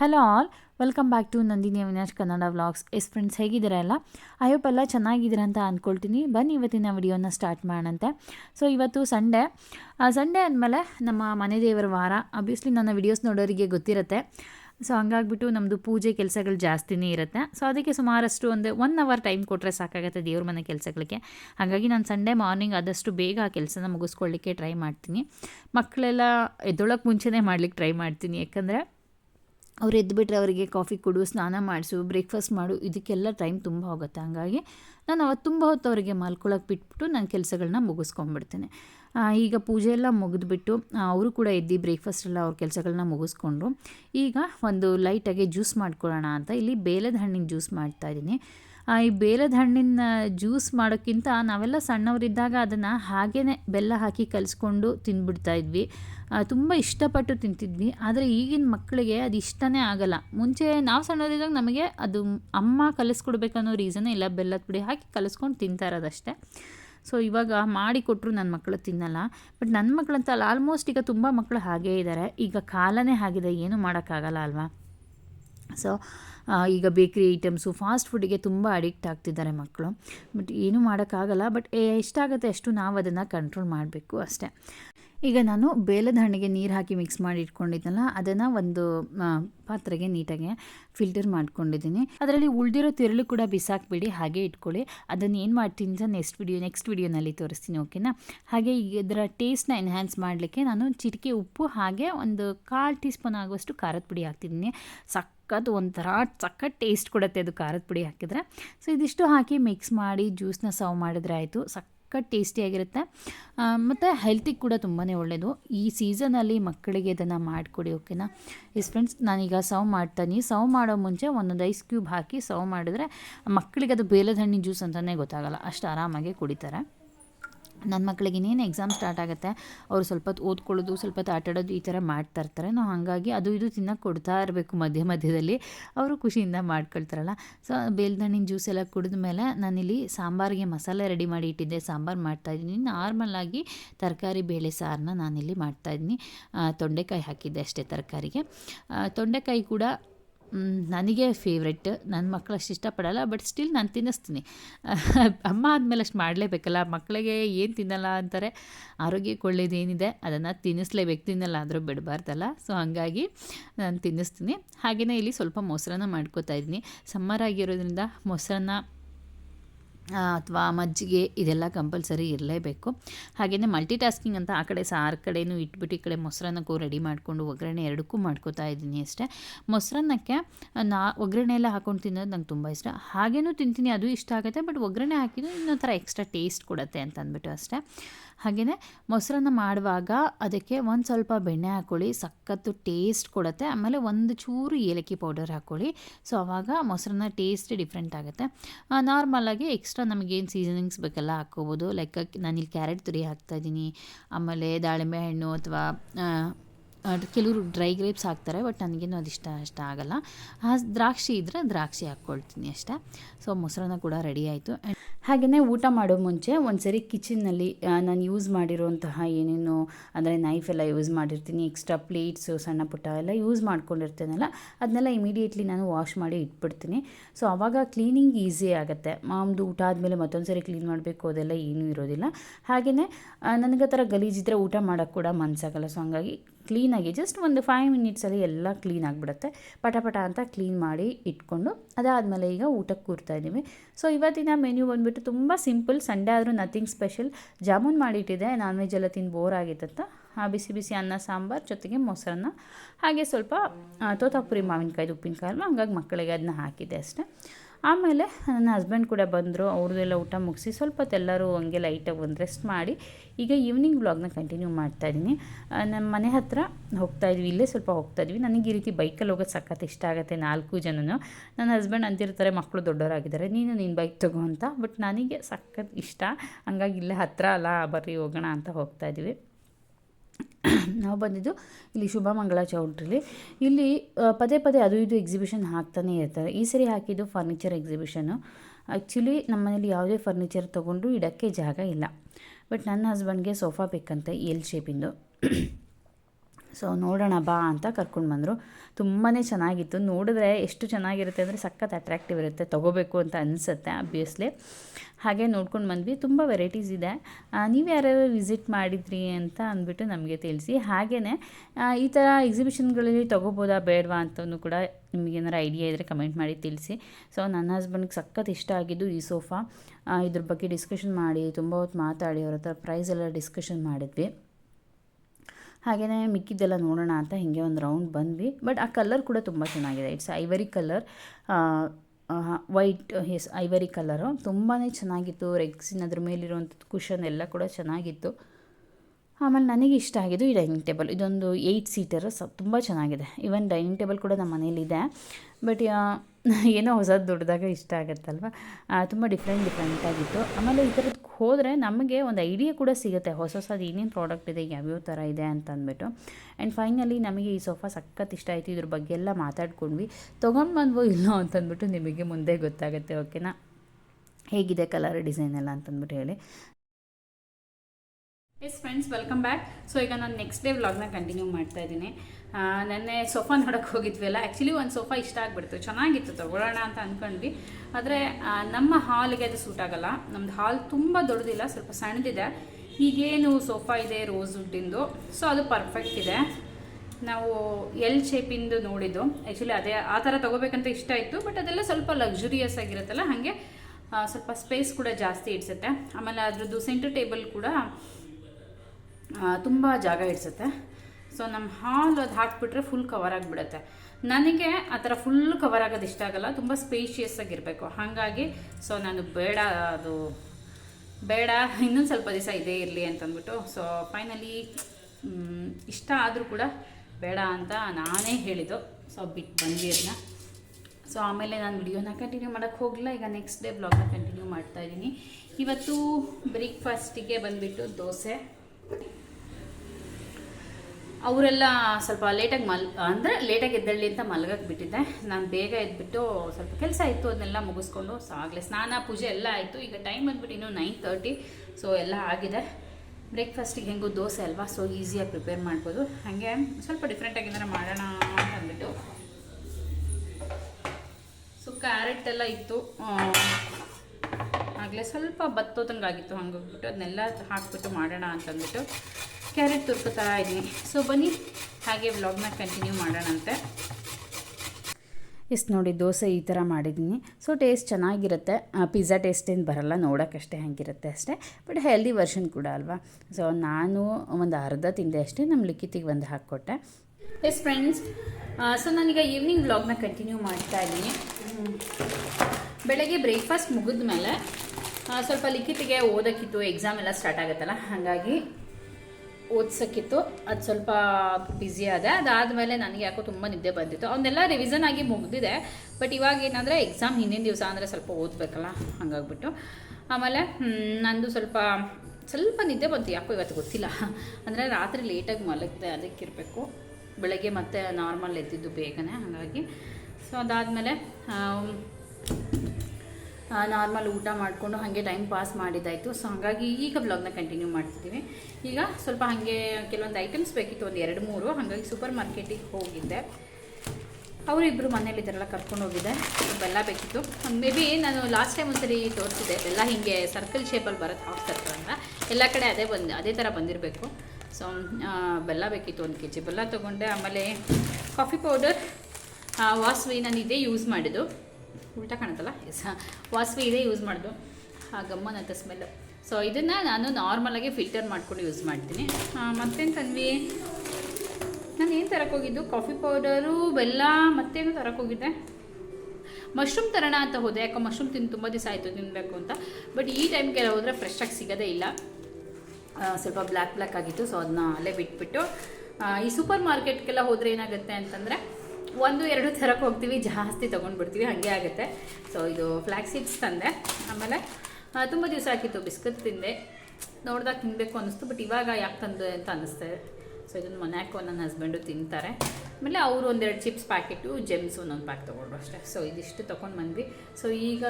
Hello all, welcome back to Nandini Avinash, Kannada vlogs. Yes friends, ಹೇಗಿದ್ದೀರಾ ಎಲ್ಲ? I hope ಎಲ್ಲ ಚೆನ್ನಾಗಿದ್ದೀರಾ ಅಂತ ಅಂದ್ಕೊಳ್ತೀನಿ ಬನ್ನಿ ಇವತ್ತಿನ ವಿಡಿಯೋನ ಸ್ಟಾರ್ಟ್ ಮಾಡೋಣಂತೆ. ಸೊ ಇವತ್ತು ಸಂಡೇ ಸಂಡೇ ಅಂದಮೇಲೆ ನಮ್ಮ ಮನೆ ದೇವರ ವಾರ. ಅಬ್ವಿಯಸ್ಲಿ ನನ್ನ ವಿಡಿಯೋಸ್ ನೋಡೋರಿಗೆ ಗೊತ್ತಿರುತ್ತೆ. ಸೊ ಹಂಗಾಗ್ಬಿಟ್ಟು ನಮ್ಮದು ಪೂಜೆ ಕೆಲಸಗಳು ಜಾಸ್ತಿನೇ ಇರುತ್ತೆ. ಸೊ ಅದಕ್ಕೆ ಸುಮಾರಷ್ಟು ಒಂದು ಒನ್ ಅವರ್ ಟೈಮ್ ಕೊಟ್ಟರೆ ಸಾಕಾಗುತ್ತೆ ದೇವ್ರ ಮನೆ ಕೆಲಸಗಳಿಗೆ. ಹಾಗಾಗಿ ನಾನು ಸಂಡೇ ಮಾರ್ನಿಂಗ್ ಆದಷ್ಟು ಬೇಗ ಆ ಕೆಲಸನ ಮುಗಿಸ್ಕೊಳ್ಳಿಕ್ಕೆ ಟ್ರೈ ಮಾಡ್ತೀನಿ. ಮಕ್ಕಳೆಲ್ಲ ಎದ್ದೊಳಕ್ಕೆ ಮುಂಚೆನೇ ಮಾಡ್ಲಿಕ್ಕೆ ಟ್ರೈ ಮಾಡ್ತೀನಿ. ಯಾಕಂದರೆ ಅವ್ರು ಎದ್ದುಬಿಟ್ರೆ ಅವರಿಗೆ ಕಾಫಿ ಕೊಡು, ಸ್ನಾನ ಮಾಡಿಸು ಬ್ರೇಕ್ಫಾಸ್ಟ್ ಮಾಡು, ಇದಕ್ಕೆಲ್ಲ ಟೈಮ್ ತುಂಬ ಹೋಗುತ್ತೆ. ಹಾಗಾಗಿ ನಾನು ಅವತ್ತು ತುಂಬ ಹೊತ್ತು ಅವರಿಗೆ ಮಲ್ಕೊಳ್ಳೋಕೆ ಬಿಟ್ಬಿಟ್ಟು ನಾನು ಕೆಲಸಗಳನ್ನ ಮುಗಿಸ್ಕೊಂಡ್ಬಿಡ್ತೇನೆ. ಈಗ ಪೂಜೆ ಎಲ್ಲ ಮುಗಿದ್ಬಿಟ್ಟು ಅವರು ಕೂಡ ಎದ್ದು ಬ್ರೇಕ್ಫಾಸ್ಟ್ ಎಲ್ಲ ಅವ್ರ ಕೆಲಸಗಳನ್ನ ಮುಗಿಸ್ಕೊಂಡ್ರು ಈಗ ಒಂದು ಲೈಟಾಗಿ ಜ್ಯೂಸ್ ಮಾಡ್ಕೊಳ್ಳೋಣ ಅಂತ ಇಲ್ಲಿ ಬೇಲದ ಹಣ್ಣಿನ ಜ್ಯೂಸ್ ಮಾಡ್ತಾಯಿದ್ದೀನಿ ಈ ಬೇಲದ ಹಣ್ಣಿನ ಜ್ಯೂಸ್ ಮಾಡೋಕ್ಕಿಂತ ನಾವೆಲ್ಲ ಸಣ್ಣವರಿದ್ದಾಗ ಅದನ್ನು ಹಾಗೇ ಬೆಲ್ಲ ಹಾಕಿ ಕಲಿಸ್ಕೊಂಡು ತಿಂದ್ಬಿಡ್ತಾ ಇದ್ವಿ. ತುಂಬ ಇಷ್ಟಪಟ್ಟು ತಿಂತಿದ್ವಿ. ಆದರೆ ಈಗಿನ ಮಕ್ಕಳಿಗೆ ಅದು ಇಷ್ಟನೇ ಆಗಲ್ಲ. ಮುಂಚೆ ನಾವು ಸಣ್ಣವರಿದ್ದಾಗ ನಮಗೆ ಅದು ಅಮ್ಮ ಕಲಿಸ್ಕೊಡ್ಬೇಕನ್ನೋ ರೀಸನೇ ಇಲ್ಲ. ಬೆಲ್ಲದ ಪುಡಿ ಹಾಕಿ ಕಲಿಸ್ಕೊಂಡು ತಿಂತಾ ಇರೋದಷ್ಟೇ. ಸೊ, ಇವಾಗ ಮಾಡಿ ಕೊಟ್ಟರು ನನ್ನ ಮಕ್ಕಳು ತಿನ್ನಲ್ಲ. ಬಟ್ ನನ್ನ ಮಕ್ಕಳಂತ ಆಲ್ಮೋಸ್ಟ್ ಈಗ ತುಂಬ ಮಕ್ಕಳು ಹಾಗೇ ಇದ್ದಾರೆ ಈಗ ಕಾಲನೇ ಆಗಿದೆ ಏನು ಮಾಡೋಕ್ಕಾಗಲ್ಲ ಅಲ್ವಾ? ಸೊ ಈಗ ಬೇಕ್ರಿ ಐಟಮ್ಸು ಫಾಸ್ಟ್ ಫುಡ್ಗೆ ತುಂಬ ಅಡಿಕ್ಟ್ ಆಗ್ತಿದ್ದಾರೆ ಮಕ್ಕಳು. ಬಟ್ ಏನೂ ಮಾಡೋಕ್ಕಾಗಲ್ಲ ಬಟ್ ಎಷ್ಟಾಗುತ್ತೆ ಅಷ್ಟು ನಾವು ಅದನ್ನು ಕಂಟ್ರೋಲ್ ಮಾಡಬೇಕು ಅಷ್ಟೇ. ಈಗ ನಾನು ಬೇಲದ ಹಣ್ಣಿಗೆ ನೀರು ಹಾಕಿ ಮಿಕ್ಸ್ ಮಾಡಿ ಇಟ್ಕೊಂಡಿದ್ದೆನಲ್ಲ ಅದನ್ನು ಒಂದು ಪಾತ್ರೆಗೆ ನೀಟಾಗಿ ಫಿಲ್ಟರ್ ಮಾಡ್ಕೊಂಡಿದ್ದೀನಿ. ಅದರಲ್ಲಿ ಉಳಿದಿರೋ ತಿರುಳು ಕೂಡ ಬಿಸಾಕ್ಬಿಡಿ, ಹಾಗೆ ಇಟ್ಕೊಳ್ಳಿ. ಅದನ್ನು ಏನು ಮಾಡ್ತೀನಿ ಅಂತ ನೆಕ್ಸ್ಟ್ ವಿಡಿಯೋ ನೆಕ್ಸ್ಟ್ ವಿಡಿಯೋನಲ್ಲಿ ತೋರಿಸ್ತೀನಿ ಓಕೆನಾ ಹಾಗೆ ಈಗ ಇದರ ಟೇಸ್ಟ್ನ ಎನ್ಹ್ಯಾನ್ಸ್ ಮಾಡಲಿಕ್ಕೆ ನಾನು ಚಿಟಿಕೆ ಉಪ್ಪು ಹಾಗೆ ಒಂದು ಕಾಲು ಟೀ ಸ್ಪೂನ್ ಆಗುವಷ್ಟು ಖಾರದ ಪುಡಿ ಹಾಕ್ತಿದ್ದೀನಿ. ಸಕ್ಕತ್ತು ಒಂಥರ ಸಖತ್ ಟೇಸ್ಟ್ ಕೊಡುತ್ತೆ ಅದು ಖಾರದ ಪುಡಿ ಹಾಕಿದರೆ. ಸೊ ಇದಿಷ್ಟು ಹಾಕಿ ಮಿಕ್ಸ್ ಮಾಡಿ ಜ್ಯೂಸ್ನ ಸರ್ವ್ ಮಾಡಿದ್ರೆ ಆಯಿತು. ಸಖತ್ ಟೇಸ್ಟಿಯಾಗಿರುತ್ತೆ ಮತ್ತು ಹೆಲ್ತಿಗೆ ಕೂಡ ತುಂಬಾ ಒಳ್ಳೆಯದು ಈ ಸೀಸನಲ್ಲಿ ಮಕ್ಕಳಿಗೆ ಇದನ್ನು ಮಾಡಿಕೊಡಿ ಓಕೆನಾ ಎಸ್ ಫ್ರೆಂಡ್ಸ್ ನಾನೀಗ ಸರ್ವ್ ಮಾಡ್ತೀನಿ. ಸರ್ವ್ ಮಾಡೋ ಮುಂಚೆ ಒಂದೊಂದು ಐಸ್ ಕ್ಯೂಬ್ ಹಾಕಿ ಸರ್ವ್ ಮಾಡಿದ್ರೆ ಮಕ್ಕಳಿಗೆ ಅದು ಬೇಲದ ಹಣ್ಣಿನ ಜ್ಯೂಸ್ ಅಂತಲೇ ಗೊತ್ತಾಗಲ್ಲ. ಅಷ್ಟು ಆರಾಮಾಗಿ ಕುಡಿತಾರೆ. ನನ್ನ ಮಕ್ಕಳಿಗೆ ಇನ್ನೇನು ಎಕ್ಸಾಮ್ ಸ್ಟಾರ್ಟ್ ಆಗುತ್ತೆ, ಅವರು ಸ್ವಲ್ಪ ಓದ್ಕೊಳ್ಳೋದು ಸ್ವಲ್ಪ ಹೊತ್ತು ಆಟಾಡೋದು ಈ ಥರ ಮಾಡ್ತಾ ಇರ್ತಾರೆ. ನಾವು ಹಾಗಾಗಿ ಅದು ಇದು ತಿನ್ನೋಕೆ ಕೊಡ್ತಾ ಇರಬೇಕು ಮಧ್ಯ ಮಧ್ಯದಲ್ಲಿ. ಅವರು ಖುಷಿಯಿಂದ ಮಾಡ್ಕೊಳ್ತಾರಲ್ಲ. ಸೊ, ಬೇಲ್ದಣ್ಣಿನ ಜ್ಯೂಸ್ ಎಲ್ಲ ಕುಡಿದ ಮೇಲೆ ನಾನಿಲ್ಲಿ ಸಾಂಬಾರಿಗೆ ಮಸಾಲೆ ರೆಡಿ ಮಾಡಿ ಇಟ್ಟಿದ್ದೆ. ಸಾಂಬಾರು ಮಾಡ್ತಾಯಿದ್ದೀನಿ ನಾರ್ಮಲಾಗಿ ತರಕಾರಿ ಬೇಳೆ ಸಾರನ್ನ ನಾನಿಲ್ಲಿ ಮಾಡ್ತಾಯಿದ್ದೀನಿ ತೊಂಡೆಕಾಯಿ ಹಾಕಿದ್ದೆ ಅಷ್ಟೇ ತರಕಾರಿಗೆ. ತೊಂಡೆಕಾಯಿ ಕೂಡ ನನಗೆ ಫೇವ್ರೆಟ್ ನನ್ನ ಮಕ್ಕಳು ಅಷ್ಟು ಇಷ್ಟಪಡಲ್ಲ ಬಟ್ ಸ್ಟಿಲ್ ನಾನು ತಿನ್ನಿಸ್ತೀನಿ. ಅಮ್ಮ ಆದಮೇಲೆ ಅಷ್ಟು ಮಾಡಲೇಬೇಕಲ್ಲ ಮಕ್ಕಳಿಗೆ ಏನು ತಿನ್ನಲ್ಲ ಅಂತಾರೆ, ಆರೋಗ್ಯಕ್ಕೆ ಒಳ್ಳೇದೇನಿದೆ ಅದನ್ನು ತಿನ್ನಿಸ್ಲೇಬೇಕು, ತಿನ್ನಲ್ಲ ಆದರೂ ಬಿಡಬಾರ್ದಲ್ಲ. ಸೊ ಹಾಗಾಗಿ ನಾನು ತಿನ್ನಿಸ್ತೀನಿ. ಹಾಗೆಯೇ ಇಲ್ಲಿ ಸ್ವಲ್ಪ ಮೊಸರನ್ನ ಮಾಡ್ಕೋತಾ ಇದ್ದೀನಿ. ಸಮ್ಮರ್ ಆಗಿರೋದ್ರಿಂದ ಮೊಸರನ್ನ ಅಥವಾ ಮಜ್ಜಿಗೆ ಇದೆಲ್ಲ ಕಂಪಲ್ಸರಿ ಇರಲೇಬೇಕು. ಹಾಗೆಯೇ ಮಲ್ಟಿ ಟಾಸ್ಕಿಂಗ್ ಅಂತ ಆ ಕಡೆ ಸಾರು ಕಡೆಯೂ ಇಟ್ಬಿಟ್ಟು ಈ ಕಡೆ ಮೊಸರನ್ನಕ್ಕೂ ರೆಡಿ ಮಾಡಿಕೊಂಡು ಒಗ್ಗರಣೆ ಎರಡಕ್ಕೂ ಮಾಡ್ಕೋತಾ ಇದ್ದೀನಿ ಅಷ್ಟೇ. ಮೊಸರನ್ನಕ್ಕೆ ನಾ, ಒಗ್ಗರಣೆ ಎಲ್ಲ ಹಾಕೊಂಡು ತಿನ್ನೋದು ನಂಗೆ ತುಂಬ ಇಷ್ಟ. ಹಾಗೇನೂ ತಿಂತೀನಿ, ಅದು ಇಷ್ಟ ಆಗುತ್ತೆ ಬಟ್ ಒಗ್ಗರಣೆ ಇನ್ನೊಂದು ಥರ ಎಕ್ಸ್ಟ್ರಾ ಟೇಸ್ಟ್ ಕೊಡುತ್ತೆ ಅಂತ ಅಂದ್ಬಿಟ್ಟು ಅಷ್ಟೇ. ಹಾಗೆಯೇ ಮೊಸರನ್ನ ಮಾಡುವಾಗ ಅದಕ್ಕೆ ಒಂದು ಸ್ವಲ್ಪ ಬೆಣ್ಣೆ ಹಾಕ್ಕೊಳ್ಳಿ ಸಖತ್ತು ಟೇಸ್ಟ್ ಕೊಡುತ್ತೆ. ಆಮೇಲೆ ಒಂದು ಚೂರು ಏಲಕ್ಕಿ ಪೌಡರ್ ಹಾಕ್ಕೊಳ್ಳಿ ಸೊ ಆವಾಗ ಮೊಸರನ್ನ ಟೇಸ್ಟ್ ಡಿಫ್ರೆಂಟ್ ಆಗುತ್ತೆ. ನಾರ್ಮಲಾಗಿ ಎಕ್ಸ್ಟ್ರಾ ನಮಗೇನು ಸೀಸನಿಂಗ್ಸ್ ಬೇಕೆಲ್ಲ ಹಾಕ್ಕೋಬೋದು. ಲೈಕ್ ನಾನಿಲ್ಲಿ ಕ್ಯಾರೆಟ್ ತುರಿ ಹಾಕ್ತಾಯಿದ್ದೀನಿ ಆಮೇಲೆ ದಾಳಿಂಬೆ ಹಣ್ಣು ಅಥವಾ ಕೆಲವರು ಡ್ರೈ ಗ್ರೇಪ್ಸ್ ಹಾಕ್ತಾರೆ ಬಟ್ ನನಗೇನು ಅದು ಇಷ್ಟ ಇಷ್ಟ ಆಗೋಲ್ಲ. ಆ, ದ್ರಾಕ್ಷಿ ಇದ್ದರೆ ದ್ರಾಕ್ಷಿ ಹಾಕ್ಕೊಳ್ತೀನಿ ಅಷ್ಟೇ. ಸೊ ಮೊಸರನ್ನ ಕೂಡ ರೆಡಿ ಆಯಿತು. ಹಾಗೆಯೇ ಊಟ ಮಾಡೋ ಮುಂಚೆ ಒಂದು ಸರಿ ಕಿಚನ್ನಲ್ಲಿ ನಾನು ಯೂಸ್ ಮಾಡಿರುವಂತಹ ಏನೇನು, ಅಂದರೆ ನೈಫ್ ಎಲ್ಲ ಯೂಸ್ ಮಾಡಿರ್ತೀನಿ ಎಕ್ಸ್ಟ್ರಾ ಪ್ಲೇಟ್ಸು ಸಣ್ಣ ಪುಟ್ಟ ಎಲ್ಲ ಯೂಸ್ ಮಾಡ್ಕೊಂಡಿರ್ತೇನಲ್ಲ ಅದನ್ನೆಲ್ಲ ಇಮಿಡಿಯೇಟ್ಲಿ ನಾನು ವಾಶ್ ಮಾಡಿ ಇಟ್ಬಿಡ್ತೀನಿ. ಸೊ ಆವಾಗ ಕ್ಲೀನಿಂಗ್ ಈಸಿ ಆಗುತ್ತೆ. ಮಾಮ್ದು ಊಟ ಆದಮೇಲೆ ಮತ್ತೊಂದು ಸರಿ ಕ್ಲೀನ್ ಮಾಡಬೇಕು, ಅದೆಲ್ಲ ಏನೂ ಇರೋದಿಲ್ಲ. ಹಾಗೆಯೇ ನನಗೆ ಥರ ಗಲೀಜಿದ್ರೆ ಊಟ ಮಾಡೋಕ್ಕೆ ಕೂಡ ಮನಸ್ಸಾಗಲ್ಲ ಸೊ ಹಂಗಾಗಿ ಕ್ಲೀನಾಗಿ ಜಸ್ಟ್ ಒಂದು ಫೈವ್ ಮಿನಿಟ್ಸಲ್ಲಿ ಎಲ್ಲ ಕ್ಲೀನ್ ಆಗಿಬಿಡುತ್ತೆ. ಪಟ ಪಟ ಅಂತ ಕ್ಲೀನ್ ಮಾಡಿ ಇಟ್ಕೊಂಡು ಅದಾದಮೇಲೆ ಈಗ ಊಟಕ್ಕೆ ಕೂರ್ತಾ ಇದ್ದೀವಿ. ಸೊ ಇವತ್ತಿನ ಮೆನ್ಯು ಬಂದುಬಿಟ್ಟು ತುಂಬ ಸಿಂಪಲ್ ಸಂಡೇ ಆದರೂ ನಥಿಂಗ್ ಸ್ಪೆಷಲ್ ಜಾಮೂನ್ ಮಾಡಿಟ್ಟಿದ್ದೆ ನಾನ್ ವೆಜ್ ಎಲ್ಲ ತಿಂದು ಬೋರ್ ಆಗಿತ್ತಂತ. ಬಿಸಿ ಬಿಸಿ ಅನ್ನ, ಸಾಂಬಾರು, ಜೊತೆಗೆ ಮೊಸರನ್ನ, ಹಾಗೆ ಸ್ವಲ್ಪ ತೋತಾಪುರಿ ಮಾವಿನಕಾಯ್ದು ಉಪ್ಪಿನಕಾಯಿ ಹಂಗಾಗಿ ಮಕ್ಕಳಿಗೆ ಅದನ್ನ ಹಾಕಿದ್ದೆ ಅಷ್ಟೇ. ಆಮೇಲೆ ನನ್ನ ಹಸ್ಬೆಂಡ್ ಕೂಡ ಬಂದರು, ಅವ್ರದ್ದೆಲ್ಲ ಊಟ ಮುಗಿಸಿ ಸ್ವಲ್ಪ ಎಲ್ಲರೂ ಹಂಗೆ ಲೈಟಾಗಿ ಒಂದು ರೆಸ್ಟ್ ಮಾಡಿ, ಈಗ ಈವ್ನಿಂಗ್ ಬ್ಲಾಗ್ನ ಕಂಟಿನ್ಯೂ ಮಾಡ್ತಾಯಿದ್ದೀನಿ ನಮ್ಮ ಮನೆ ಹತ್ರ ಹೋಗ್ತಾಯಿದ್ವಿ ಇಲ್ಲೇ ಸ್ವಲ್ಪ ಹೋಗ್ತಾಯಿದ್ವಿ ನನಗೆ ಈ ರೀತಿ ಬೈಕಲ್ಲಿ ಹೋಗೋದು ಸಖತ್ ಇಷ್ಟ ಆಗುತ್ತೆ ನಾಲ್ಕು ಜನನು. ನನ್ನ ಹಸ್ಬೆಂಡ್ ಅಂತಿರ್ತಾರೆ ಮಕ್ಕಳು ದೊಡ್ಡವರಾಗಿದ್ದಾರೆ, ನೀನು ನಿನ್ನ ಬೈಕ್ ತಗೋ ಅಂತ. ಬಟ್ ನನಗೆ ಸಖತ್ ಇಷ್ಟ, ಹಂಗಾಗಿ ಇಲ್ಲೇ ಹತ್ತಿರ ಅಲ್ಲ ಬರ್ರಿ ಹೋಗೋಣ ಅಂತ ಹೋಗ್ತಾಯಿದ್ವಿ ನಾವು ಬಂದಿದ್ದು ಇಲ್ಲಿ ಶುಭಮಂಗಳ ಚೌಟ್ರಿಲಿ. ಇಲ್ಲಿ ಪದೇ ಪದೇ ಅದು ಇದು ಎಕ್ಸಿಬಿಷನ್ ಹಾಕ್ತಾನೆ ಇರ್ತಾರೆ. ಈ ಸರಿ ಹಾಕಿದ್ದು ಫರ್ನಿಚರ್ ಎಕ್ಸಿಬಿಷನ್ನು ಆ್ಯಕ್ಚುಲಿ ನಮ್ಮ ಮನೇಲಿ ಯಾವುದೇ ಫರ್ನಿಚರ್ ತೊಗೊಂಡು ಇಡೋಕ್ಕೆ ಜಾಗ ಇಲ್ಲ. ಬಟ್ ನನ್ನ ಹಸ್ಬೆಂಡ್ಗೆ ಸೋಫಾ ಬೇಕಂತೆ ಎಲ್ ಶೇಪಿಂದು ಸೊ ನೋಡೋಣ ಬಾ ಅಂತ ಕರ್ಕೊಂಡು ಬಂದರು. ತುಂಬಾ ಚೆನ್ನಾಗಿತ್ತು. ನೋಡಿದ್ರೆ ಎಷ್ಟು ಚೆನ್ನಾಗಿರುತ್ತೆ ಅಂದರೆ ಸಖತ್ ಅಟ್ರಾಕ್ಟಿವ್ ಇರುತ್ತೆ. ತೊಗೋಬೇಕು ಅಂತ ಅನಿಸುತ್ತೆ ಅಬ್ವಿಯಸ್ಲಿ ಹಾಗೆ ನೋಡ್ಕೊಂಡು ಬಂದ್ವಿ. ತುಂಬ ವೆರೈಟೀಸ್ ಇದೆ. ನೀವು ಯಾರ್ಯಾರು ವಿಸಿಟ್ ಮಾಡಿದ್ರಿ ಅಂತ ಅಂದ್ಬಿಟ್ಟು ನಮಗೆ ತಿಳಿಸಿ. ಹಾಗೆಯೇ ಈ ಥರ ಎಕ್ಸಿಬಿಷನ್ಗಳಲ್ಲಿ ತೊಗೋಬೋದಾ ಬೇಡವಾ ಅಂತಲೂ ಕೂಡ ನಿಮಗೇನಾರು ಐಡಿಯಾ ಇದ್ದರೆ ಕಮೆಂಟ್ ಮಾಡಿ ತಿಳಿಸಿ. ಸೊ, ನನ್ನ ಹಸ್ಬೆಂಡ್ಗೆ ಸಖತ್ ಇಷ್ಟ ಆಗಿದ್ದು ಈ ಸೋಫಾ ಇದ್ರ ಬಗ್ಗೆ ಡಿಸ್ಕಷನ್ ಮಾಡಿ, ತುಂಬ ಹೊತ್ತು ಮಾತಾಡಿ, ಅವ್ರ ಹತ್ರ ಪ್ರೈಸ್ ಎಲ್ಲ ಡಿಸ್ಕಷನ್ ಮಾಡಿದ್ವಿ. ಹಾಗೆಯೇ ಮಿಕ್ಕಿದ್ದೆಲ್ಲ ನೋಡೋಣ ಅಂತ ಹೀಗೆ ಒಂದು ರೌಂಡ್ ಬಂದ್ವಿ. ಬಟ್ ಆ ಕಲರ್ ಕೂಡ ತುಂಬ ಚೆನ್ನಾಗಿದೆ. It's ivory colour white yes ivory colour ತುಂಬಾ ಚೆನ್ನಾಗಿತ್ತು. ರೆಗ್ಸಿನ ಅದ್ರ ಮೇಲಿರುವಂಥದ್ದು ಕುಷನ್ ಎಲ್ಲ ಕೂಡ ಚೆನ್ನಾಗಿತ್ತು. ಆಮೇಲೆ ನನಗೆ ಇಷ್ಟ ಆಗಿದ್ದು ಈ ಡೈನಿಂಗ್ ಟೇಬಲ್ ಇದೊಂದು ಏಯ್ಟ್ ಸೀಟರ್ ಸ, ತುಂಬ ಚೆನ್ನಾಗಿದೆ. ಈವನ್ ಡೈನಿಂಗ್ ಟೇಬಲ್ ಕೂಡ ನಮ್ಮ ಮನೇಲಿದೆ ಬಟ್ ಏನೋ ಹೊಸದು ದೊಡ್ಡದಾಗ ಇಷ್ಟ ಆಗುತ್ತಲ್ವ? ತುಂಬ ಡಿಫ್ರೆಂಟ್ ಡಿಫ್ರೆಂಟಾಗಿತ್ತು ಆಮೇಲೆ ಈ ಥರದ್ದು ಹೋದರೆ ನಮಗೆ ಒಂದು ಐಡಿಯಾ ಕೂಡ ಸಿಗುತ್ತೆ. ಹೊಸ ಹೊಸದು ಏನೇನು ಪ್ರಾಡಕ್ಟ್ ಇದೆ, ಯಾವ್ಯಾವ ಥರ ಇದೆ ಅಂತ ಅಂದ್ಬಿಟ್ಟು. ಆ್ಯಂಡ್ ಫೈನಲಿ ನಮಗೆ ಈ ಸೋಫಾ ಸಖತ್ ಇಷ್ಟ ಆಯಿತು. ಇದ್ರ ಬಗ್ಗೆ ಎಲ್ಲ ಮಾತಾಡ್ಕೊಂಡ್ವಿ. ತೊಗೊಂಡ್ಬಂದ್ವೋ ಇಲ್ಲೋ ಅಂತಂದ್ಬಿಟ್ಟು ನಿಮಗೆ ಮುಂದೆ ಗೊತ್ತಾಗುತ್ತೆ ಓಕೆನಾ ಹೇಗಿದೆ ಕಲರ್ ಡಿಸೈನ್ ಎಲ್ಲ ಅಂತಂದ್ಬಿಟ್ಟು ಹೇಳಿ. Yes friends welcome back so ಈಗ ನಾನು ನೆಕ್ಸ್ಟ್ ಡೇ ವ್ಲಾಗ್ನ ಕಂಟಿನ್ಯೂ ಮಾಡ್ತಾ ಇದ್ದೀನಿ. ನೆನ್ನೆ ಸೋಫಾ ನೋಡೋಕೆ ಹೋಗಿದ್ವಲ್ಲ. ಆ್ಯಕ್ಚುಲಿ ಒಂದು ಸೋಫಾ ಇಷ್ಟ ಆಗಿಬಿಡ್ತು. ಚೆನ್ನಾಗಿತ್ತು ತೊಗೊಳ್ಳೋಣ ಅಂತ ಅಂದ್ಕೊಂಡ್ವಿ ಆದರೆ ನಮ್ಮ ಹಾಲ್ಗೆ ಅದು ಸೂಟ್ ಆಗಲ್ಲ. ನಮ್ದು ಹಾಲ್ ತುಂಬ ದೊಡ್ಡದಿಲ್ಲ, ಸ್ವಲ್ಪ ಸಣ್ಣದಿದೆ. ಈಗೇನು ಸೋಫಾ ಇದೆ ರೋಸ್ ವುಡ್ಡಿಂದು ಸೊ ಅದು ಪರ್ಫೆಕ್ಟ್ ಇದೆ. ನಾವು ಎಲ್ ಶೇಪಿಂದು ನೋಡಿದ್ದು. ಆ್ಯಕ್ಚುಲಿ ಅದೇ, ಆ ಥರ ತೊಗೋಬೇಕಂತ ಇಷ್ಟ ಇತ್ತು. ಬಟ್ ಅದೆಲ್ಲ ಸ್ವಲ್ಪ ಲಕ್ಸುರಿಯಸ್ ಆಗಿರುತ್ತಲ್ಲ, ಹಾಗೆ ಸ್ವಲ್ಪ ಸ್ಪೇಸ್ ಕೂಡ ಜಾಸ್ತಿ ಇಡ್ಸುತ್ತೆ. ಆಮೇಲೆ ಅದ್ರದ್ದು ಸೆಂಟರ್ ಟೇಬಲ್ ಕೂಡ ತುಂಬ ಜಾಗ ಇಡಿಸುತ್ತೆ. ಸೊ ನಮ್ಮ ಹಾಲ್ ಅದು ಹಾಕ್ಬಿಟ್ರೆ ಫುಲ್ ಕವರ್ ಆಗಿಬಿಡುತ್ತೆ. ನನಗೆ ಆ ಥರ ಫುಲ್ ಕವರ್ ಆಗೋದು ಇಷ್ಟ ಆಗಲ್ಲ, ತುಂಬ ಸ್ಪೇಷಿಯಸ್ ಆಗಿರಬೇಕು. ಹಾಗಾಗಿ ಸೊ ನಾನು ಬೇಡ, ಅದು ಬೇಡ, ಇನ್ನೊಂದು ಸ್ವಲ್ಪ ದಿವಸ ಇದೇ ಇರಲಿ ಅಂತಂದ್ಬಿಟ್ಟು ಸೊ ಫೈನಲಿ ಇಷ್ಟ ಆದರೂ ಕೂಡ ಬೇಡ ಅಂತ ನಾನೇ ಹೇಳಿದ್ದು. ಸೊ ಬಿಟ್ಟು ಬಂದ್ವಿ ಅದನ್ನ ಸೊ ಆಮೇಲೆ ನಾನು ವಿಡಿಯೋನ ಕಂಟಿನ್ಯೂ ಮಾಡೋಕ್ಕೆ ಹೋಗಲಿಲ್ಲ. ಈಗ ನೆಕ್ಸ್ಟ್ ಡೇ ಬ್ಲಾಗ್ನ ಕಂಟಿನ್ಯೂ ಮಾಡ್ತಾ ಇದ್ದೀನಿ. ಇವತ್ತು ಬ್ರೇಕ್ಫಾಸ್ಟಿಗೆ ಬಂದುಬಿಟ್ಟು ದೋಸೆ. ಅವರೆಲ್ಲ ಸ್ವಲ್ಪ ಲೇಟಾಗಿ ಮಲ್, ಅಂದರೆ ಲೇಟಾಗಿ ಎದ್ದಳ್ಳಿ ಅಂತ ಮಲಗಕ್ಕೆ ಬಿಟ್ಟಿದ್ದೆ. ನಾನು ಬೇಗ ಎದ್ಬಿಟ್ಟು ಸ್ವಲ್ಪ ಕೆಲಸ ಇತ್ತು, ಅದನ್ನೆಲ್ಲ ಮುಗಿಸ್ಕೊಂಡು ಆಗಲೇ ಸ್ನಾನ, ಪೂಜೆ ಎಲ್ಲ ಆಯಿತು. ಈಗ ಟೈಮ್ ಬಂದ್ಬಿಟ್ಟು ಇನ್ನೂ ನೈನ್ ತರ್ಟಿ ಸೊ ಎಲ್ಲ ಆಗಿದೆ. ಬ್ರೇಕ್ಫಾಸ್ಟಿಗೆ ಹೆಂಗೂ ದೋಸೆ ಅಲ್ವಾ ಸೊ ಈಸಿಯಾಗಿ ಪ್ರಿಪೇರ್ ಮಾಡ್ಬೋದು. ಹಾಗೆ ಸ್ವಲ್ಪ ಡಿಫ್ರೆಂಟಾಗಿ ಏನಾರ ಮಾಡೋಣ ಅಂತ ಅಂದ್ಬಿಟ್ಟು. ಸೊ ಕ್ಯಾರೆಟ್ ಎಲ್ಲ ಇತ್ತು ಆಗಲೇ ಸ್ವಲ್ಪ ಬತ್ತೋದಂಗಾಗಿತ್ತು ಹಂಗೋಗ್ಬಿಟ್ಟು ಅದನ್ನೆಲ್ಲ ಹಾಕ್ಬಿಟ್ಟು ಮಾಡೋಣ ಅಂತಂದ್ಬಿಟ್ಟು ಕ್ಯಾರೆಟ್ ತುರ್ಕೋತಾ ಇದ್ದೀನಿ. ಸೊ ಬನ್ನಿ ಹಾಗೆ ವ್ಲಾಗ್ನ ಕಂಟಿನ್ಯೂ ಮಾಡೋಣಂತೆ. ಎಷ್ಟು ನೋಡಿ ದೋಸೆ ಈ ಥರ ಮಾಡಿದ್ದೀನಿ. ಸೊ ಟೇಸ್ಟ್ ಚೆನ್ನಾಗಿರುತ್ತೆ. ಪಿಜ್ಜಾ ಟೇಸ್ಟ್ ಏನು ಬರಲ್ಲ ನೋಡೋಕ್ಕಷ್ಟೇ ಹಂಗಿರುತ್ತೆ ಅಷ್ಟೇ. ಬಟ್ ಹೆಲ್ದಿ ವರ್ಷನ್ ಕೂಡ ಅಲ್ವಾ? ಸೊ ನಾನು ಒಂದು ಅರ್ಧ ತಿಂದೆ ಅಷ್ಟೇ ನಮ್ಮ ಲಿಖಿತಿಗೆ ಒಂದು ಹಾಕ್ಕೊಟ್ಟೆ. ಎಸ್ ಫ್ರೆಂಡ್ಸ್ ಸೊ ನಾನೀಗ ಈವ್ನಿಂಗ್ ವ್ಲಾಗ್ನ ಕಂಟಿನ್ಯೂ ಮಾಡ್ತಾ ಇದ್ದೀನಿ. ಬೆಳಗ್ಗೆ ಬ್ರೇಕ್ಫಾಸ್ಟ್ ಮುಗಿದ ಮೇಲೆ ಸ್ವಲ್ಪ ಲಿಖಿತಿಗೆ ಓದೋಕ್ಕಿತ್ತು ಎಕ್ಸಾಮ್ ಎಲ್ಲ ಸ್ಟಾರ್ಟ್ ಆಗುತ್ತಲ್ಲ, ಹಾಗಾಗಿ ಓದ್ಸೋಕ್ಕಿತ್ತು. ಅದು ಸ್ವಲ್ಪ ಬ್ಯುಸಿ ಆದೆ. ಅದಾದಮೇಲೆ ನನಗೆ ಯಾಕೋ ತುಂಬ ನಿದ್ದೆ ಬಂದಿತ್ತು. ಅವನ್ನೆಲ್ಲ ರಿವಿಸನ್ ಆಗಿ ಮುಗಿದಿದೆ. ಬಟ್ ಇವಾಗ ಏನಂದರೆ ಎಕ್ಸಾಮ್ ಹಿಂದಿನ ದಿವಸ ಅಂದರೆ ಸ್ವಲ್ಪ ಓದಬೇಕಲ್ಲ, ಹಾಗಾಗ್ಬಿಟ್ಟು. ಆಮೇಲೆ ನಂದು ಸ್ವಲ್ಪ ಸ್ವಲ್ಪ ನಿದ್ದೆ ಬಂತು. ಯಾಕೋ ಇವತ್ತು ಗೊತ್ತಿಲ್ಲ. ಅಂದರೆ ರಾತ್ರಿ ಲೇಟಾಗಿ ಮಲಗಿದೆ, ಅದಕ್ಕಿರಬೇಕು. ಬೆಳಗ್ಗೆ ಮತ್ತೆ ನಾರ್ಮಲ್ ಎದ್ದಿದ್ದು ಬೇಗನೆ, ಹಾಗಾಗಿ ಸೊ ಅದಾದಮೇಲೆ ನಾರ್ಮಲ್ ಊಟ ಮಾಡಿಕೊಂಡು ಹಾಗೆ ಟೈಮ್ ಪಾಸ್ ಮಾಡಿದ್ದಾಯಿತು. ಸೊ ಹಾಗಾಗಿ ಈಗ ಬ್ಲಾಗ್ನ ಕಂಟಿನ್ಯೂ ಮಾಡ್ತಿದ್ದೀವಿ ಈಗ ಸ್ವಲ್ಪ ಹಾಗೆ ಕೆಲವೊಂದು ಐಟಮ್ಸ್ ಬೇಕಿತ್ತು, ಒಂದು ಎರಡು, ಮೂರು. ಹಾಗಾಗಿ ಸೂಪರ್ ಮಾರ್ಕೆಟಿಗೆ ಹೋಗಿದ್ದೆ. ಅವರಿಬ್ಬರು ಮನೇಲಿದ್ದಾರಲ್ಲ ಕರ್ಕೊಂಡು ಹೋಗಿದ್ದೆ. ಬೆಲ್ಲ ಬೇಕಿತ್ತು. ಮೇ ಬಿ ನಾನು ಲಾಸ್ಟ್ ಟೈಮ್ ಒಂದ್ಸರಿ ತೋರಿಸಿದೆ ಬೆಲ್ಲ ಹೀಗೆ ಸರ್ಕಲ್ ಶೇಪಲ್ಲಿ ಬರೋದು ಹಾಕ್ತಾರೆ ಅಂತ. ಎಲ್ಲ ಕಡೆ ಅದೇ ಬಂದು, ಅದೇ ಥರ ಬಂದಿರಬೇಕು. ಸೊ ಬೆಲ್ಲ ಬೇಕಿತ್ತು, ಒಂದು ಕೆ ಜಿ ಬೆಲ್ಲ ತೊಗೊಂಡೆ. ಆಮೇಲೆ ಕಾಫಿ ಪೌಡರ್ ವಾಸ್ವಿ ನಾನು ಇದೇ ಯೂಸ್ ಮಾಡಿದ್ದು. ಉಲ್ಟ ಕಾಣುತ್ತಲ್ಲ? ಎಸ್ ವಾಸ್ವಿ ಇದೇ ಯೂಸ್ ಮಾಡಿದ್ದು. ಆ ಗಮ್ಮನ್ ಅಂತ ಸ್ಮೆಲ್ ಸೊ ಇದನ್ನು ನಾನು ನಾರ್ಮಲಾಗಿ ಫಿಲ್ಟರ್ ಮಾಡ್ಕೊಂಡು ಯೂಸ್ ಮಾಡ್ತೀನಿ. ಮತ್ತೇನು ತಂದ್ವಿ ನಾನು ಏನು ತರಕ್ಕೆ ಹೋಗಿದ್ದು? ಕಾಫಿ ಪೌಡರು ಬೆಲ್ಲ, ಮತ್ತೇನು ತರಕ್ಕೆ ಹೋಗಿದ್ದೆ? ಮಶ್ರೂಮ್ ತರೋಣ ಅಂತ ಹೋದೆ. ಯಾಕೋ ಮಶ್ರೂಮ್ ತಿಂದು ತುಂಬ ದಿವಸ ಆಯಿತು ತಿನ್ನಬೇಕು ಅಂತ. ಬಟ್ ಈ ಟೈಮ್ಗೆಲ್ಲ ಹೋದರೆ ಫ್ರೆಶ್ ಆಗಿ ಸಿಗೋದೇ ಇಲ್ಲ. ಸ್ವಲ್ಪ ಬ್ಲ್ಯಾಕ್ ಬ್ಲ್ಯಾಕ್ ಆಗಿತ್ತು. ಸೊ ಅದನ್ನ ಅಲ್ಲೇ ಬಿಟ್ಬಿಟ್ಟು ಈ ಸೂಪರ್ ಮಾರ್ಕೆಟ್ಗೆಲ್ಲ ಹೋದರೆ ಏನಾಗುತ್ತೆ ಅಂತಂದರೆ ಒಂದು, ಎರಡು ಥರಕ್ಕೆ ಹೋಗ್ತೀವಿ. ಜಾಸ್ತಿ ತೊಗೊಂಡ್ಬಿಡ್ತೀವಿ. ಹಾಗೆ ಆಗುತ್ತೆ. ಸೊ ಇದು ಫ್ಲ್ಯಾಕ್ ಸೀಡ್ಸ್ ತಂದೆ. ಆಮೇಲೆ ತುಂಬ ದಿವಸ ಆಗಿತ್ತು. ಬಿಸ್ಕತ್ ತಿಂದೆ. ನೋಡಿದಾಗ ತಿನ್ನಬೇಕು ಅನ್ನಿಸ್ತು ಬಟ್ ಇವಾಗ ಯಾಕೆ ತಂದೆ ಅಂತ ಅನ್ನಿಸ್ತಾ ಸೊ ಇದನ್ನು ಮನ್ಯಾಕೋ ನನ್ನ ಹಸ್ಬೆಂಡು ತಿಂತಾರೆ. ಆಮೇಲೆ ಅವರು ಒಂದೆರಡು ಚಿಪ್ಸ್ ಪ್ಯಾಕೆಟು ಜೆಮ್ಸ್ ಒಂದೊಂದು ಪ್ಯಾಕ್ ತೊಗೊಂಡ್ರು ಅಷ್ಟೇ. ಸೊ ಇದಿಷ್ಟು ತೊಗೊಂಡು ಬಂದ್ವಿ. ಸೊ ಈಗ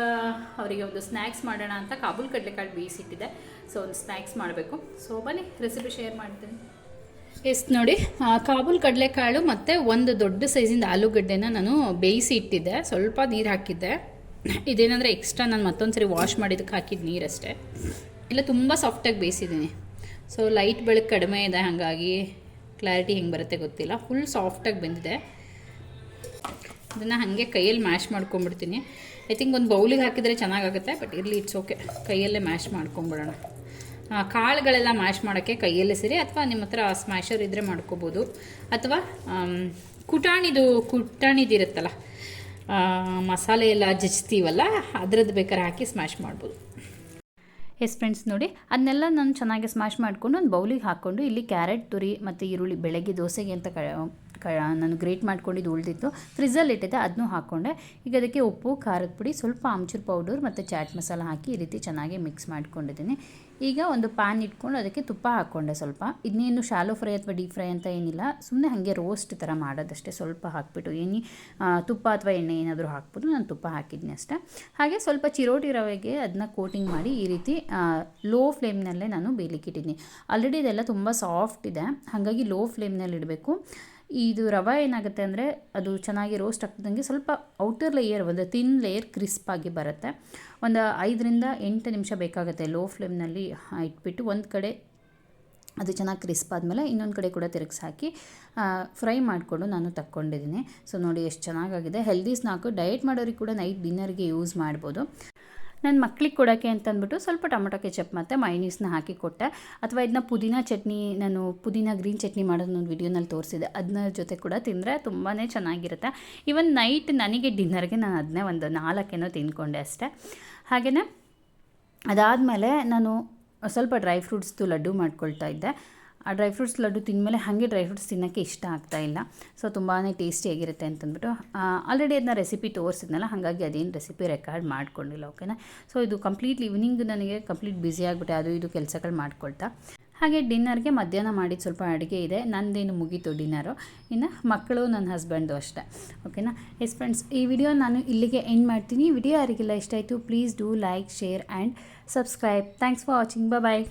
ಅವರಿಗೆ ಒಂದು ಸ್ನ್ಯಾಕ್ಸ್ ಮಾಡೋಣ ಅಂತ ಕಾಬೂಲ್ ಕಡಲೆಕಾಳು ಬೇಯಿಸಿಟ್ಟಿದೆ. ಸೊ ಒಂದು ಸ್ನ್ಯಾಕ್ಸ್ ಮಾಡಬೇಕು. ಸೊ ಬನ್ನಿ ರೆಸಿಪಿ ಶೇರ್ ಮಾಡ್ತೀನಿ. ಎಸ್ ನೋಡಿ ಕಾಬೂಲ್ ಕಡಲೆಕಾಳು ಮತ್ತು ಒಂದು ದೊಡ್ಡ ಸೈಜಿಂದ ಆಲೂಗಡ್ಡೆನ ನಾನು ಬೇಯಿಸಿ ಇಟ್ಟಿದ್ದೆ. ಸ್ವಲ್ಪ ನೀರು ಹಾಕಿದ್ದೆ. ಇದೇನಂದರೆ ಎಕ್ಸ್ಟ್ರಾ ನಾನು ಮತ್ತೊಂದು ಸರಿ ವಾಶ್ ಮಾಡಿದ್ದಕ್ಕೆ ಹಾಕಿದ ನೀರಷ್ಟೇ. ಇಲ್ಲ, ತುಂಬ ಸಾಫ್ಟಾಗಿ ಬೇಯಿಸಿದ್ದೀನಿ. ಸೊ ಲೈಟ್ ಬೆಳಕು ಕಡಿಮೆ ಇದೆ, ಹಾಗಾಗಿ ಕ್ಲಾರಿಟಿ ಹೆಂಗೆ ಬರುತ್ತೆ ಗೊತ್ತಿಲ್ಲ. ಫುಲ್ ಸಾಫ್ಟಾಗಿ ಬೆಂದಿದೆ. ಅದನ್ನು ಹಾಗೆ ಕೈಯಲ್ಲಿ ಮ್ಯಾಶ್ ಮಾಡ್ಕೊಂಬಿಡ್ತೀನಿ ಐ ಥಿಂಕ್ ಒಂದು ಬೌಲಿಗೆ ಹಾಕಿದರೆ ಚೆನ್ನಾಗಾಗುತ್ತೆ ಬಟ್ ಇರಲಿ ಇಟ್ಸ್ ಓಕೆ ಕೈಯಲ್ಲೇ ಮ್ಯಾಶ್ ಮಾಡ್ಕೊಂಬಿಡೋಣ ಕಾಳುಗಳೆಲ್ಲ ಮ್ಯಾಶ್ ಮಾಡೋಕ್ಕೆ ಕೈಯಲ್ಲಿ ಸರಿ, ಅಥವಾ ನಿಮ್ಮ ಹತ್ರ ಸ್ಮ್ಯಾಶರ್ ಇದ್ದರೆ ಮಾಡ್ಕೋಬೋದು. ಅಥವಾ ಕುಟಾಣಿದು ಕುಟಾಣಿದಿರುತ್ತಲ್ಲ ಮಸಾಲೆ ಎಲ್ಲ ಜಜ್ತೀವಲ್ಲ, ಅದ್ರದ್ದು ಬೇಕಾದ್ರೆ ಹಾಕಿ ಸ್ಮ್ಯಾಶ್ ಮಾಡ್ಬೋದು. ಎಸ್ ಫ್ರೆಂಡ್ಸ್ ನೋಡಿ, ಅದನ್ನೆಲ್ಲ ನಾನು ಚೆನ್ನಾಗಿ ಸ್ಮ್ಯಾಶ್ ಮಾಡಿಕೊಂಡು ಒಂದು ಬೌಲಿಗೆ ಹಾಕ್ಕೊಂಡು, ಇಲ್ಲಿ ಕ್ಯಾರೆಟ್ ತುರಿ ಮತ್ತು ಈರುಳ್ಳಿ, ಬೆಳಗ್ಗೆ, ದೋಸೆಗೆ ಅಂತ ಕ ಕ, ನಾನು ಗ್ರೇಟ್ ಮಾಡ್ಕೊಂಡಿದ್ದು ಉಳಿದಿತ್ತು ಫ್ರಿಜ್ಜಲ್ಲಿ ಇಟ್ಟಿದ್ದೆ ಅದನ್ನೂ ಹಾಕ್ಕೊಂಡೆ ಈಗ ಅದಕ್ಕೆ ಉಪ್ಪು, ಖಾರದ ಪುಡಿ, ಸ್ವಲ್ಪ ಆಮ್ಚೂರ್ ಪೌಡರ್ ಮತ್ತು ಚಾಟ್ ಮಸಾಲ ಹಾಕಿ ಈ ರೀತಿ ಚೆನ್ನಾಗಿ ಮಿಕ್ಸ್ ಮಾಡ್ಕೊಂಡಿದ್ದೀನಿ. ಈಗ ಒಂದು ಪ್ಯಾನ್ ಇಟ್ಕೊಂಡು ಅದಕ್ಕೆ ತುಪ್ಪ ಹಾಕ್ಕೊಂಡೆ ಸ್ವಲ್ಪ. ಇದನ್ನೇನು ಶಾಲೋ ಫ್ರೈ ಅಥವಾ ಡೀಪ್ ಫ್ರೈ ಅಂತ ಏನಿಲ್ಲ. ಸುಮ್ಮನೆ ಹಾಗೆ ರೋಸ್ಟ್ ಥರ ಮಾಡೋದಷ್ಟೇ. ಸ್ವಲ್ಪ ಹಾಕ್ಬಿಟ್ಟು ಏನಿ ತುಪ್ಪ ಅಥವಾ ಎಣ್ಣೆ ಏನಾದರೂ ಹಾಕ್ಬೋದು ನಾನು ತುಪ್ಪ ಹಾಕಿದ್ನಿ ಅಷ್ಟೇ. ಹಾಗೆ ಸ್ವಲ್ಪ ಚಿರೋಟಿ ರವೆಗೆ ಅದನ್ನ ಕೋಟಿಂಗ್ ಮಾಡಿ ಈ ರೀತಿ ಲೋ ಫ್ಲೇಮ್ನಲ್ಲೇ ನಾನು ಬೇಯಲಿಕ್ಕೆ ಇಟ್ಟಿದ್ದೀನಿ ಆಲ್ರೆಡಿ ಇದೆಲ್ಲ ತುಂಬ ಸಾಫ್ಟ್ ಇದೆ. ಹಾಗಾಗಿ ಲೋ ಫ್ಲೇಮ್ನಲ್ಲಿ ಇಡಬೇಕು ಇದು ರವೆ ಏನಾಗುತ್ತೆ ಅಂದರೆ ಅದು ಚೆನ್ನಾಗಿ ರೋಸ್ಟ್ ಆಗ್ತಿದ್ದಂಗೆ ಸ್ವಲ್ಪ ಔಟರ್ ಲೇಯರ್ ಒಂದು ತಿನ್ ಲೇಯರ್ ಕ್ರಿಸ್ಪಾಗಿ ಬರುತ್ತೆ. ಒಂದು ಐದರಿಂದ ಎಂಟು ನಿಮಿಷ ಬೇಕಾಗುತ್ತೆ ಲೋ ಫ್ಲೇಮ್ನಲ್ಲಿ ಇಟ್ಬಿಟ್ಟು ಒಂದು ಕಡೆ ಅದು ಚೆನ್ನಾಗಿ ಕ್ರಿಸ್ಪ್ ಆದಮೇಲೆ ಇನ್ನೊಂದು ಕಡೆ ಕೂಡ ತಿರುಗಿಸಿ ಹಾಕಿ ಫ್ರೈ ಮಾಡಿಕೊಂಡು ನಾನು ತಕ್ಕೊಂಡಿದ್ದೀನಿ. ಸೊ ನೋಡಿ ಎಷ್ಟು ಚೆನ್ನಾಗಾಗಿದೆ. ಹೆಲ್ದಿ ಸ್ನಾಕು ಡಯಟ್ ಮಾಡೋರಿಗೆ ಕೂಡ ನೈಟ್ ಡಿನ್ನರ್ಗೆ ಯೂಸ್ ಮಾಡ್ಬೋದು. ನನ್ನ ಮಕ್ಳಿಗೆ ಕೊಡೋಕ್ಕೆ ಅಂತಂದ್ಬಿಟ್ಟು ಸ್ವಲ್ಪ ಟೊಮೊಟೊ ಕೆಚಪ್ ಮತ್ತು ಮೈನೀಸ್ನ ಹಾಕಿ ಕೊಟ್ಟೆ. ಅಥವಾ ಇದನ್ನ ಪುದೀನ ಚಟ್ನಿ, ನಾನು ಪುದೀನ ಗ್ರೀನ್ ಚಟ್ನಿ ಮಾಡೋದು ಒಂದು ವಿಡಿಯೋನಲ್ಲಿ ತೋರಿಸಿದೆ ಅದನ್ನ ಜೊತೆ ಕೂಡ ತಿಂದರೆ ತುಂಬಾ ಚೆನ್ನಾಗಿರುತ್ತೆ. ಇವನ್ ನೈಟ್ ನನಗೆ ಡಿನ್ನರ್ಗೆ ನಾನು ಅದನ್ನೇ ಒಂದು ನಾಲ್ಕೇನೋ ತಿನ್ಕೊಂಡೆ ಅಷ್ಟೇ. ಹಾಗೆಯೇ ಅದಾದಮೇಲೆ ನಾನು ಸ್ವಲ್ಪ ಡ್ರೈ ಫ್ರೂಟ್ಸ್ದು ಲಡ್ಡು ಮಾಡ್ಕೊಳ್ತಾ ಇದ್ದೆ. ಆ ಡ್ರೈ ಫ್ರೂಟ್ಸ್ ಲಡ್ಡು ತಿಂದಮೇಲೆ ಹಾಗೆ ಡ್ರೈ ಫ್ರೂಟ್ಸ್ ತಿನ್ನೋಕ್ಕೆ ಇಷ್ಟ ಆಗ್ತಾ ಇಲ್ಲ. ಸೊ ತುಂಬಾ ಟೇಸ್ಟಿಯಾಗಿರುತ್ತೆ ಅಂತಂದ್ಬಿಟ್ಟು ಆಲ್ರೆಡಿ ಅದನ್ನ ರೆಸಿಪಿ ತೋರಿಸಿದ್ನಲ್ಲ, ಹಾಗಾಗಿ ಅದೇನು ರೆಸಿಪಿ ರೆಕಾರ್ಡ್ ಮಾಡ್ಕೊಂಡಿಲ್ಲ ಓಕೆನಾ ಸೊ ಇದು ಕಂಪ್ಲೀಟ್ಲಿ ಈವ್ನಿಂಗ್ ನನಗೆ ಕಂಪ್ಲೀಟ್ ಬ್ಯುಸಿ ಆಗಿಬಿಟ್ಟೆ, ಅದು ಇದು ಕೆಲಸಗಳು ಮಾಡ್ಕೊಳ್ತಾ. ಹಾಗೆ ಡಿನ್ನರ್ಗೆ ಮಧ್ಯಾಹ್ನ ಮಾಡಿದ ಸ್ವಲ್ಪ ಅಡುಗೆ ಇದೆ, ನಂದೇನು ಮುಗೀತು ಡಿನ್ನರು ಇನ್ನು ಮಕ್ಕಳು ನನ್ನ ಹಸ್ಬೆಂಡು ಅಷ್ಟೇ ಓಕೆನಾ ಎಸ್ ಫ್ರೆಂಡ್ಸ್ ಈ ವಿಡಿಯೋ ನಾನು ಇಲ್ಲಿಗೆ ಎಂಡ್ ಮಾಡ್ತೀನಿ. ವಿಡಿಯೋ ಯಾರಿಗೆಲ್ಲ ಇಷ್ಟ ಆಯಿತು please do like share and subscribe thanks for watching bye